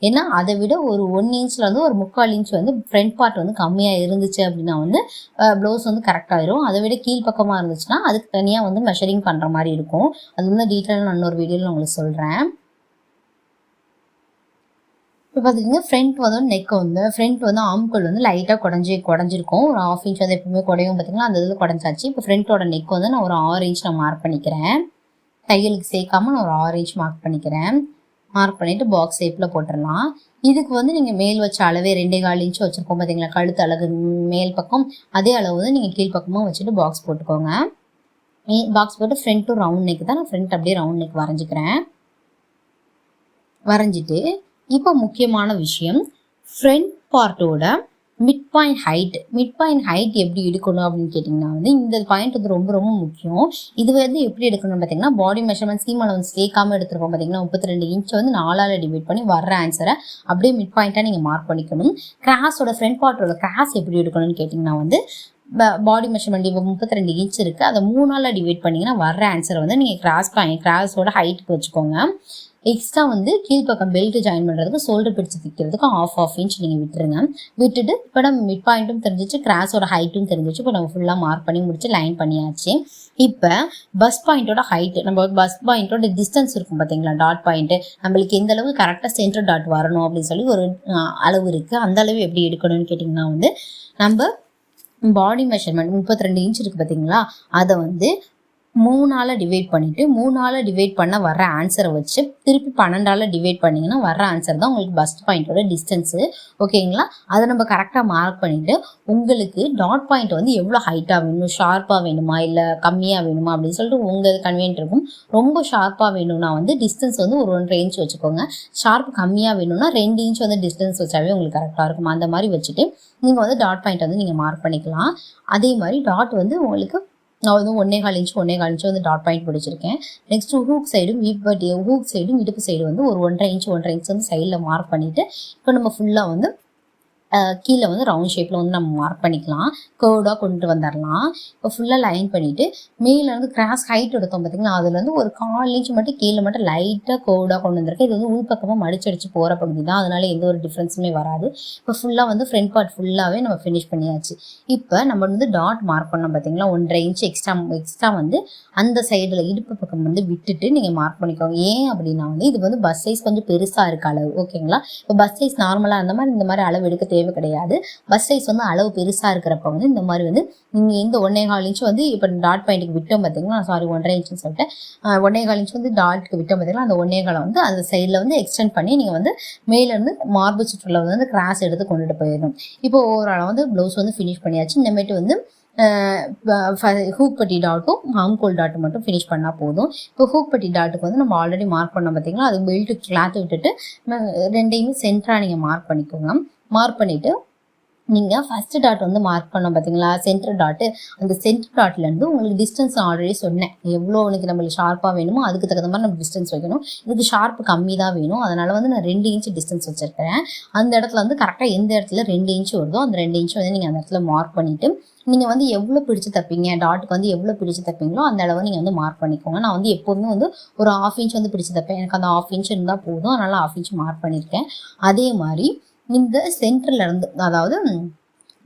ஏன்னா அதை விட ஒரு ஒன் இன்ச்சில் வந்து ஒரு முக்கால் இன்ச் வந்து ஃப்ரண்ட் பார்ட் வந்து கம்மியாக இருந்துச்சு அப்படின்னா வந்து ப்ளவுஸ் வந்து கரெக்டாகிடும் அதை விட கீழ்ப்பக்கமாக இருந்துச்சுன்னா அதுக்கு தனியாக வந்து மெஷரிங் பண்ணுற மாதிரி இருக்கும். அது வந்து டீட்டெயிலாக நான் இன்னொரு வீடியோவில் உங்களுக்கு சொல்கிறேன் இப்போ பார்த்துட்டிங்கன்னா ஃப்ரண்ட் வந்து நெக் வந்து ஃப்ரண்ட் வந்து ஆம்கோல் வந்து லைட்டாக குடஞ்சி குடஞ்சிருக்கும். ஒரு ஆஃப் இன்ச் வந்து எப்பவுமே குடையும் பார்த்தீங்கன்னா அந்த இதில் குடஞ்சாச்சு. இப்போ ஃப்ரண்ட்டோட நெக் வந்து நான் ஒரு ஆறு இன்ச் நான் மார்க் பண்ணிக்கிறேன். தையலுக்கு சேர்க்காம நான் ஒரு ஆறு இன்ச் மார்க் பண்ணிக்கிறேன். மார்க் பண்ணிவிட்டு பாக்ஸ் ஷேப்பில் போட்டுடலாம். இதுக்கு வந்து நீங்கள் மேல் வச்ச அளவே ரெண்டே கால் இன்ச்சு வச்சுருக்கோம் பார்த்தீங்களா கழுத்து அழகு மேல் பக்கம். அதே அளவு வந்து நீங்கள் கீழ்ப்பக்கமாக வச்சுட்டு பாக்ஸ் போட்டுக்கோங்க. பாக்ஸ் போட்டு ஃப்ரண்ட்டும் ரவுண்ட் நெக் தான் நான் ஃப்ரண்ட் அப்படியே ரவுண்ட் நெக் வரைஞ்சிக்கிறேன். வரைஞ்சிட்டு இப்போ முக்கியமான விஷயம் front பார்ட்டோட mid point height mid point height எப்படி எடுக்கணும் அப்படின்னு கேட்டிங்கன்னா வந்து இந்த பாயிண்ட் வந்து ரொம்ப ரொம்ப முக்கியம். இது வந்து எப்படி எடுக்கணும்னு பார்த்தீங்கன்னா பாடி மெஷர்மெண்ட் ஸ்கீம் வந்து சேர்க்காம எடுத்துருக்கோம் பார்த்தீங்கன்னா முப்பத்தி ரெண்டு இன்ச் வந்து நாலால் டிவைட் பண்ணி வர்ற ஆன்சரை அப்படியே மிட் பாயிண்ட்டாக நீங்கள் மார்க் பண்ணிக்கணும். கிராஸோட ஃப்ரண்ட் பார்ட்டோட கிராஸ் எப்படி எடுக்கணும்னு கேட்டிங்கன்னா வந்து பாடி மெஷர்மெண்ட் இப்போ முப்பத்தி ரெண்டு இன்ச் இருக்குது அதை மூணால் டிவைட் பண்ணிங்கன்னா வர்ற ஆன்சரை வந்து நீங்கள் கிராஸ் பாயிண்ட் கிராஸோட ஹைட்டுக்கு வச்சுக்கோங்க. எக்ஸ்ட்ரா வந்து கீழ்ப்பக்கம் பெல்ட் ஜாயின் பண்ணுறதுக்கு ஷோல்டர் பிடிச்சி தைக்கிறதுக்கு ஆஃப் ஆஃப் இன்ச் நீங்கள் விட்டுருங்க. விட்டுட்டு இப்போ நம்ம மிட் பாயிண்ட்டும் தெரிஞ்சிச்சு கிராஸோட ஹைட்டும் தெரிஞ்சிச்சு. இப்போ நம்ம ஃபுல்லாக மார்க் பண்ணி முடிச்சு லைன் பண்ணியாச்சு. இப்போ பஸ் பாயிண்ட்டோட ஹைட்டு நம்ம பஸ் பாயிண்ட்டோட டிஸ்டன்ஸ் இருக்கும் பார்த்தீங்களா டாட் பாயிண்ட்டு நம்மளுக்கு எந்த அளவுக்கு கரெக்டாக சென்டர் டாட் வரணும் அப்படின்னு சொல்லி ஒரு அளவு இருக்குது அந்த அளவு எப்படி எடுக்கணும்னு கேட்டிங்கன்னா வந்து நம்ம பாடி மெஷர்மெண்ட் முப்பத்தி ரெண்டு இன்ச் இருக்குது பார்த்தீங்களா அதை வந்து மூணால் டிவைட் பண்ணிவிட்டு மூணால் டிவைட் பண்ண வர ஆன்சரை வச்சு திருப்பி பன்னெண்டால் டிவைட் பண்ணிங்கன்னா வர ஆன்சர் தான் உங்களுக்கு பஸ்ட் பாயிண்ட்டோட டிஸ்டன்ஸு ஓகேங்களா அதை நம்ம கரெக்டாக மார்க் பண்ணிவிட்டு உங்களுக்கு டாட் பாயிண்ட் வந்து எவ்வளோ ஹைட்டாக வேணும் ஷார்ப்பாக வேணுமா இல்லை கம்மியாக வேணுமா அப்படின்னு சொல்லிட்டு உங்கள் கன்வீனியன்ட் இருக்கும். ரொம்ப ஷார்ப்பாக வேணும்னா வந்து டிஸ்டன்ஸ் வந்து ஒரு ஒன்றரை இன்ச் வச்சுக்கோங்க. ஷார்ப் கம்மியாக வேணும்னா ரெண்டு இன்ச் வந்து டிஸ்டன்ஸ் வச்சாவே உங்களுக்கு கரெக்டாக இருக்கும். அந்த மாதிரி வச்சுட்டு நீங்கள் வந்து டாட் பாயிண்ட் வந்து நீங்கள் மார்க் பண்ணிக்கலாம். அதே மாதிரி டாட் வந்து உங்களுக்கு நான் வந்து ஒன்றே கால் இன்ச்சு ஒன்றே கால் இன்ச்சு வந்து டாட் பாயிண்ட் பிடிச்சிருக்கேன். நெக்ஸ்ட் ஹூக் சைடும் பட் ஹூக் சைடும் இடுப்பு சைடு வந்து ஒரு ஒன்றரை இன்ச்சு ஒன்றரை இன்ச் வந்து சைடில் மார்க் பண்ணிவிட்டு இப்போ நம்ம ஃபுல்லாக வந்து கீழே வந்து ரவுண்ட் ஷேப்பில் வந்து நம்ம மார்க் பண்ணிக்கலாம். கேர்டாக கொண்டு வந்துடலாம் இப்போ ஃபுல்லாக லைன் பண்ணிவிட்டு மேலே வந்து கிராஸ் ஹைட் எடுத்தோம் பார்த்திங்கன்னா அதுலேருந்து ஒரு கால் இன்ச் மட்டும் கீழே மட்டும் லைட்டாக கேர்டாக கொண்டு வந்திருக்கேன் இது வந்து உள்பக்கமாக மடிச்சடிச்சு போகிற பகுதி தான். அதனால் எந்த ஒரு டிஃப்ரென்ஸுமே வராது. இப்போ ஃபுல்லாக வந்து ஃப்ரண்ட் பார்ட் ஃபுல்லாகவே நம்ம ஃபினிஷ் பண்ணியாச்சு. இப்போ நம்ம வந்து டாட் மார்க் பண்ணோம் பார்த்தீங்களா ஒன்றரை இன்ச் எக்ஸ்ட்ரா எக்ஸ்ட்ரா வந்து அந்த சைடில் இடுப்பு பக்கம் வந்து விட்டுட்டு நீங்கள் மார்க் பண்ணிக்கோங்க. ஏன் அப்படின்னா வந்து இது வந்து பஸ் சைஸ் கொஞ்சம் பெருசாக இருக்க அளவு. ஓகேங்களா இப்போ பஸ் சைஸ் நார்மலாக இருந்த மாதிரி இந்த மாதிரி அளவு எடுக்க தேவை கிடையாது. பஸ் சைஸ் வந்து அளவு பெருசாக இருக்கிறப்ப வந்து இந்த மாதிரி வந்து நீங்கள் இந்த ஒன்றே கால் இன்ச் வந்து இப்போ டாட் பாயிண்ட்டுக்கு விட்டோம் பார்த்தீங்கன்னா சாரி ஒன்றரை இன்ச்சுன்னு சொல்லிட்டு ஒன்றே கால் இன்ச் வந்து டாட்டுக்கு விட்டோம் பார்த்தீங்கன்னா அந்த ஒன்றே காலை வந்து அந்த சைடில் வந்து எக்ஸ்டெண்ட் பண்ணி நீங்கள் வந்து மேலேருந்து மார்பு சுற்றுலா வந்து கிராஸ் எடுத்து கொண்டுட்டு போயிடணும். இப்போ ஓவரால் வந்து ப்ளவுஸ் வந்து ஃபினிஷ் பண்ணியாச்சு. இனிமேட்டு வந்து ஹூக் பட்டி டாட்டும் ஹாம்கோல் டாட்டும் மட்டும் ஃபினிஷ் பண்ணால் போதும். இப்போ ஹூக் பட்டி டாட்டுக்கு வந்து நம்ம ஆல்ரெடி மார்க் பண்ணோம் பார்த்தீங்களா அது பெல்ட்டு கிளாத்து விட்டுட்டு ரெண்டையுமே சென்டராக நீங்கள் மார்க் பண்ணிக்கோங்க. மார்க் பண்ணிவிட்டு நீங்கள் ஃபஸ்ட்டு டாட் வந்து மார்க் பண்ணோம் பார்த்தீங்களா சென்டர் டாட்டு அந்த சென்டர் டாட்லேருந்து உங்களுக்கு டிஸ்டன்ஸ் ஆல்ரெடி சொன்னேன். எவ்வளோ உனக்கு நம்மளுக்கு ஷார்ப்பாக வேணுமோ அதுக்கு தகுந்த மாதிரி நம்ம டிஸ்டன்ஸ் வைக்கணும். இதுக்கு ஷார்ப்பு கம்மி தான் வேணும். அதனால் வந்து நான் ரெண்டு இன்ச் டிஸ்டன்ஸ் வச்சுருக்கிறேன். அந்த இடத்துல வந்து கரெக்டாக எந்த இடத்துல ரெண்டு இன்ச் வருதோ அந்த ரெண்டு இன்ச் வந்து நீங்கள் அந்த இடத்துல மார்க் பண்ணிவிட்டு நீங்கள் வந்து எவ்வளோ பிடிச்சி தப்பீங்க? டாட்டுக்கு வந்து எவ்வளோ பிடிச்சி தப்பீங்களோ அந்த அளவு நீங்கள் வந்து மார்க் பண்ணிக்கோங்க. நான் வந்து எப்போதுமே வந்து ஒரு ஆஃப் இன்ச் வந்து பிடிச்சி தப்பேன். எனக்கு அந்த ஆஃப் இன்ச் இருந்தால் போதும். அதனால் ஆஃப் இன்ச் மார்க் பண்ணியிருக்கேன் அதே மாதிரி இந்த சென்டர்ல இருந்து அதாவது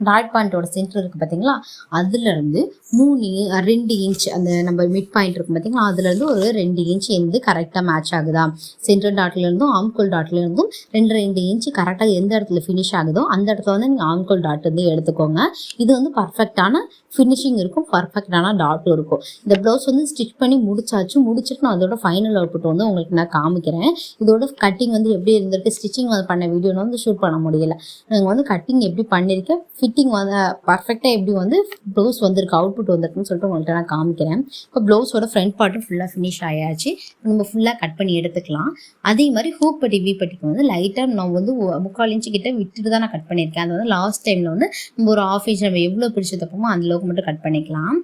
டாட் பாயிண்டோட சென்டர் இருக்குது பார்த்தீங்களா அதுலேருந்து மூணு ரெண்டு இன்ச் அந்த நம்ம மிட் பாயிண்ட் இருக்கும் பார்த்தீங்களா அதுலேருந்து ஒரு ரெண்டு இன்ச் எந்த கரெக்டாக மேட்ச் ஆகுதா? சென்டர் டாட்லேருந்தும் ஆம்கோல் டாட்லேருந்தும் ரெண்டு ரெண்டு இன்ச் கரெக்டாக எந்த இடத்துல ஃபினிஷ் ஆகுதோ அந்த இடத்துல வந்து நீங்கள் ஆம்கோல் டாட் வந்து எடுத்துக்கோங்க. இது வந்து பர்ஃபெக்டான ஃபினிஷிங் இருக்கும். பர்ஃபெக்டான டாட்டும் இருக்கும். இந்த ப்ளவுஸ் வந்து ஸ்டிச் பண்ணி முடிச்சாச்சு. முடிச்சுட்டு நான் அதோட ஃபைனல் அவுட்புட் வந்து உங்களுக்கு நான் காமிக்கிறேன். இதோட கட்டிங் வந்து எப்படி இருந்திருக்கு? ஸ்டிச்சிங் வந்து பண்ண வீடியோ வந்து ஷூட் பண்ண முடியல. நாங்கள் வந்து கட்டிங் எப்படி பண்ணியிருக்கேன் ஃபிட்டிங் வந்து பர்ஃபெக்டாக எப்படி வந்து ப்ளவுஸ் வந்திருக்கு அவுட்புட் வந்திருக்குன்னு சொல்லிட்டு உங்கள்கிட்ட நான் காமிக்கிறேன். இப்போ ப்ளவுஸோட ஃப்ரண்ட் பார்ட்டும் ஃபுல்லாக ஃபினிஷ் ஆயாச்சு. நம்ம ஃபுல்லாக கட் பண்ணி எடுத்துக்கலாம். அதே மாதிரி ஹூக் பட்டி வி பட்டிக்கு வந்து லைட்டாக நான் வந்து முக்கால் இன்ச்சு கிட்ட விட்டுட்டு தான் நான் கட் பண்ணியிருக்கேன். அது வந்து லாஸ்ட் டைமில் வந்து நம்ம ஒரு ஆஃப் இன்ச் நம்ம எவ்வளோ பிடிச்ச தப்போமோ அந்த அளவுக்கு மட்டும் கட் பண்ணிக்கலாம்.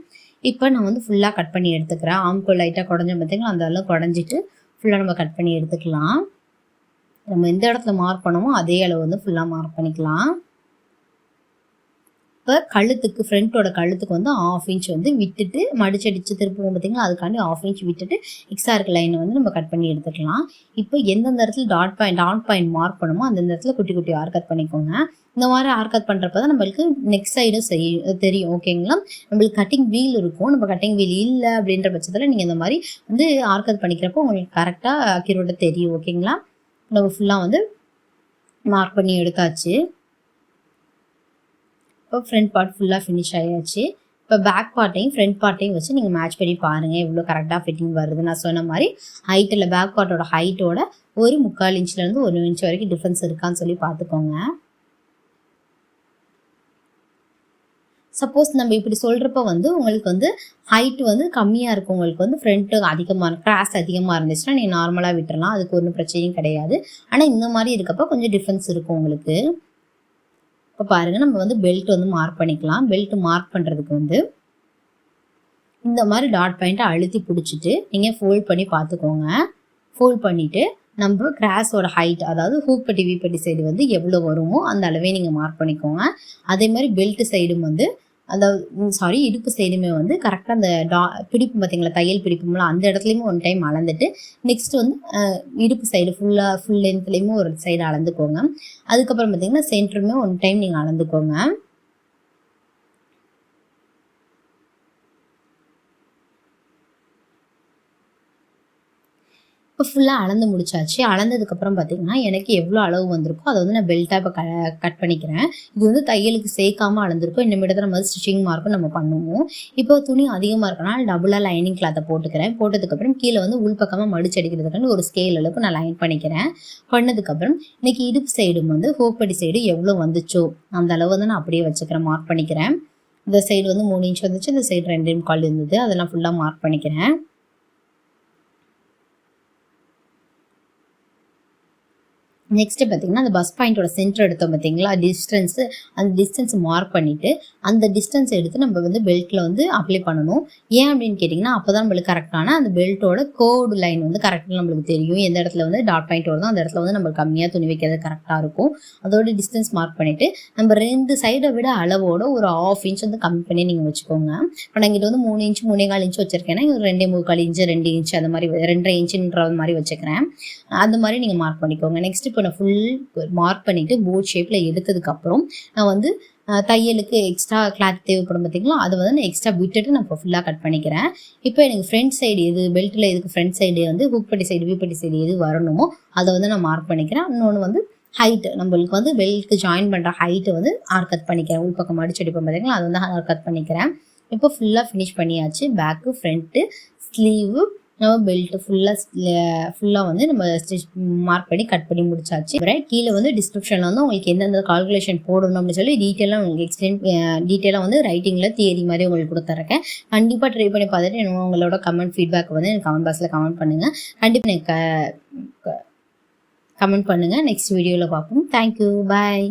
இப்போ நான் வந்து ஃபுல்லாக கட் பண்ணி எடுத்துக்கிறேன். ஆம்கோல் லைட்டாக குடஞ்ச பார்த்தீங்களா அந்த அளவு குடஞ்சிட்டு ஃபுல்லாக நம்ம கட் பண்ணி எடுத்துக்கலாம். நம்ம எந்த இடத்துல மார்க் பண்ணோமோ அதே அளவு வந்து ஃபுல்லாக மார்க் பண்ணிக்கலாம். இப்போ கழுத்துக்கு ஃப்ரண்ட்டோட கழுத்துக்கு வந்து ஆஃப் இன்ச் வந்து விட்டுட்டு மடிச்சடிச்சு திருப்புவோம் பார்த்தீங்களா? அதுக்காண்டி ஆஃப் இன்ச் விட்டுட்டு எக்ஸாருக்கு இருக்க லைனை வந்து நம்ம கட் பண்ணி எடுத்துக்கலாம். இப்போ எந்தெந்த இடத்துல dot point dot point mark பண்ணுமோ அந்தந்த இடத்துல குட்டி குட்டி ஆர் கட் பண்ணிக்கோங்க. இந்த மாதிரி ஆர் கட் பண்ணுறப்ப தான் நம்மளுக்கு நெக்ஸ்ட் சைடும் செய்யும் தெரியும் ஓகேங்களா நம்மளுக்கு கட்டிங் வீல் இருக்கும். நம்ம கட்டிங் வீல் இல்லை அப்படின்ற பட்சத்தில் நீங்கள் இந்த மாதிரி வந்து ஆர் கட் பண்ணிக்கிறப்போ உங்களுக்கு கரெக்டாக அக்யூரேட்டாக தெரியும் ஓகேங்களா நம்ம ஃபுல்லாக வந்து மார்க் பண்ணி எடுத்தாச்சு. இப்போ ஃப்ரண்ட் பார்ட் ஃபுல்லாக ஃபினிஷ் ஆகியாச்சு இப்போ பேக் பார்ட்டையும் ஃப்ரண்ட் பார்ட்டையும் வச்சு நீங்கள் மேட்ச் பண்ணி பாருங்கள் எவ்வளோ கரெக்டாக ஃபிட்டிங் வருது நான் சொன்ன மாதிரி ஹைட்டில் பேக் பார்ட்டோட ஹைட்டோட ஒரு முக்கால் இன்ச்லேருந்து ஒரு இன்ச் வரைக்கும் டிஃப்ரென்ஸ் இருக்கான்னு சொல்லி பார்த்துக்கோங்க. சப்போஸ் நம்ம இப்படி சொல்கிறப்ப வந்து உங்களுக்கு வந்து ஹைட் வந்து கம்மியாக இருக்கும். உங்களுக்கு வந்து ஃப்ரண்ட்டு அதிகமாக கிராஸ் அதிகமாக இருந்துச்சுன்னா நீங்கள் நார்மலாக விட்டுறலாம். அதுக்கு ஒன்றும் பிரச்சனையும் கிடையாது. ஆனால் இந்த மாதிரி இருக்கப்போ கொஞ்சம் டிஃப்ரென்ஸ் இருக்கும் உங்களுக்கு. இப்போ பாருங்கள் நம்ம வந்து பெல்ட் வந்து மார்க் பண்ணிக்கலாம். பெல்ட் மார்க் பண்ணுறதுக்கு வந்து இந்த மாதிரி டாட் பாயிண்ட்டை அழுத்தி பிடிச்சிட்டு நீங்கள் ஃபோல்ட் பண்ணி பார்த்துக்கோங்க. ஃபோல்ட் பண்ணிவிட்டு நம்ம கிராஸோட ஹைட் அதாவது ஹூப்பட்டி வீப்பட்டி சைடு வந்து எவ்வளோ வருமோ அந்த அளவே நீங்கள் மார்க் பண்ணிக்கோங்க. அதே மாதிரி பெல்ட் சைடும் வந்து அதாவது சாரி இடுப்பு சைடுமே வந்து கரெக்டாக அந்த டா பிடிப்பு பார்த்தீங்களா தையல் பிடிப்பும்ல அந்த இடத்துலையுமே ஒன் டைம் அளந்துட்டு நெக்ஸ்ட் வந்து இடுப்பு சைடு ஃபுல்லாக ஃபுல் லென்த்லேயுமே ஒரு சைடு அளந்துக்கோங்க. அதுக்கப்புறம் பார்த்தீங்கன்னா சென்டருமே ஒன் டைம் நீங்கள் அளந்துக்கோங்க. இப்போ ஃபுல்லாக அளந்து முடிச்சாச்சு. அளந்ததுக்கப்புறம் பார்த்தீங்கன்னா எனக்கு எவ்வளோ அளவு வந்திருக்கோ அதை வந்து நான் பெல்ட்டாக இப்போ க கட் பண்ணிக்கிறேன். இது வந்து தையலுக்கு சேர்க்காம அளந்திருக்கும் இன்னும் நம்ம ஸ்டிச்சிங் மார்க்கும் நம்ம பண்ணுவோம். இப்போ துணி அதிகமாக இருக்கனால டபுளாக லைனிங் கிளாத்தை போட்டுக்கிறேன். போட்டதுக்கப்புறம் கீழே வந்து உள்பக்கமாக மடிச்சு அடிக்கிறதுக்கான ஒரு ஸ்கேல் அளவுக்கு நான் லைன் பண்ணிக்கிறேன். பண்ணதுக்கப்புறம் இன்னைக்கு இடுப்பு சைடும் வந்து ஹோப்படி சைடு எவ்வளோ வந்துச்சோ அந்த அளவு வந்து நான் அப்படியே வச்சுக்கிறேன் மார்க் பண்ணிக்கிறேன். இந்த சைடு வந்து மூணு இன்ச் வந்துச்சு இந்த சைடு ரெண்டு கால் இருந்தது அதெல்லாம் ஃபுல்லாக மார்க் பண்ணிக்கிறேன். நெக்ஸ்ட்டு பார்த்தீங்கன்னா அந்த பஸ் பாயிண்ட்டோட சென்டர் எடுத்தோம் பார்த்தீங்களா? டிஸ்டன்ஸு அந்த டிஸ்டன்ஸ் மார்க் பண்ணிவிட்டு அந்த டிஸ்டன்ஸ் எடுத்து நம்ம வந்து பெல்ட்டில் வந்து அப்ளை பண்ணணும். ஏன் அப்படின்னு கேட்டிங்கன்னா அப்போ தான் நம்மளுக்கு கரெக்டான அந்த பெல்ட்டோட கோடு லைன் வந்து கரெக்டாக நம்மளுக்கு தெரியும். எந்த இடத்துல வந்து டாட் பாயிண்ட் வருதோ அந்த இடத்துல வந்து நம்ம கம்மியாக துணி வைக்கிறது கரெக்டாக இருக்கும். அதோட டிஸ்டன்ஸ் மார்க் பண்ணிவிட்டு நம்ம ரெண்டு சைடை விட அளவோட ஒரு ஆஃப் இன்ச் வந்து கம்மி பண்ணி நீங்கள் வச்சுக்கோங்க. இப்போ நான் இங்கிட்ட வந்து மூணு இன்ச் மூணே கால் இன்ச் வச்சிருக்கேன்னா ஒரு ரெண்டே முக்கால் இன்ச்சு ரெண்டு இன்ச் அந்த மாதிரி ரெண்டரை இன்ச்சுன்ற மாதிரி வச்சுக்கிறேன். அந்த மாதிரி நீங்கள் மார்க் பண்ணிக்கோங்க. நெக்ஸ்ட் இப்போ நான் ஃபுல் மார்க் பண்ணிவிட்டு போட் ஷேப்பில் எடுத்ததுக்கப்புறம் நான் வந்து தையலுக்கு எக்ஸ்ட்ரா கிளாத் தேவைப்படும் பார்த்தீங்களா அதை வந்து நான் எக்ஸ்ட்ரா விட்டுட்டு நான் இப்போ ஃபுல்லாக கட் பண்ணிக்கிறேன். இப்போ எனக்கு ஃப்ரண்ட் சைடு எது பெல்ட்டில் எதுக்கு ஃப்ரண்ட் சைடு வந்து ஹுக்பட்டி சைடு வீப்பட்டி சைடு எது வரணுமோ அதை வந்து நான் மார்க் பண்ணிக்கிறேன். இன்னொன்று வந்து ஹைட்டு நம்மளுக்கு வந்து பெல்ட்க்கு ஜாயின் பண்ணுற ஹைட்டு வந்து ஆர் கட் பண்ணிக்கிறேன். உள்பக்கம் அடிச்சு அடிப்போம் பார்த்தீங்களா அது வந்து ஆர் கட் பண்ணிக்கிறேன். இப்போ ஃபுல்லாக ஃபினிஷ் பண்ணியாச்சு. பேக்கு ஃப்ரண்ட்டு ஸ்லீவு நம்ம பெல்ட் ஃபுல்லாக ஃபுல்லாக வந்து நம்ம ஸ்டிச் மார்க் பண்ணி கட் பண்ணி முடிச்சாச்சு. அப்புறம் கீழே வந்து டிஸ்கிரிப்ஷனில் வந்து உங்களுக்கு எந்தெந்த கால்குலேஷன் போடணும் அப்படின்னு சொல்லி டீட்டெயிலாக உங்களுக்கு எக்ஸ்பிளைன் டீட்டெயிலாக வந்து ரைட்டிங்கில் தியரி மாதிரி உங்களுக்கு கொடுத்துருக்கேன் கண்டிப்பாக ட்ரை பண்ணி பார்த்துட்டு எனக்கு உங்களோட கமெண்ட் ஃபீட்பேக் வந்து எனக்கு கமெண்ட் பாக்ஸில் கமெண்ட் பண்ணுங்கள் கண்டிப்பாக எனக்கு கமெண்ட் பண்ணுங்கள் நெக்ஸ்ட் வீடியோவில் பார்ப்போம். Thank you bye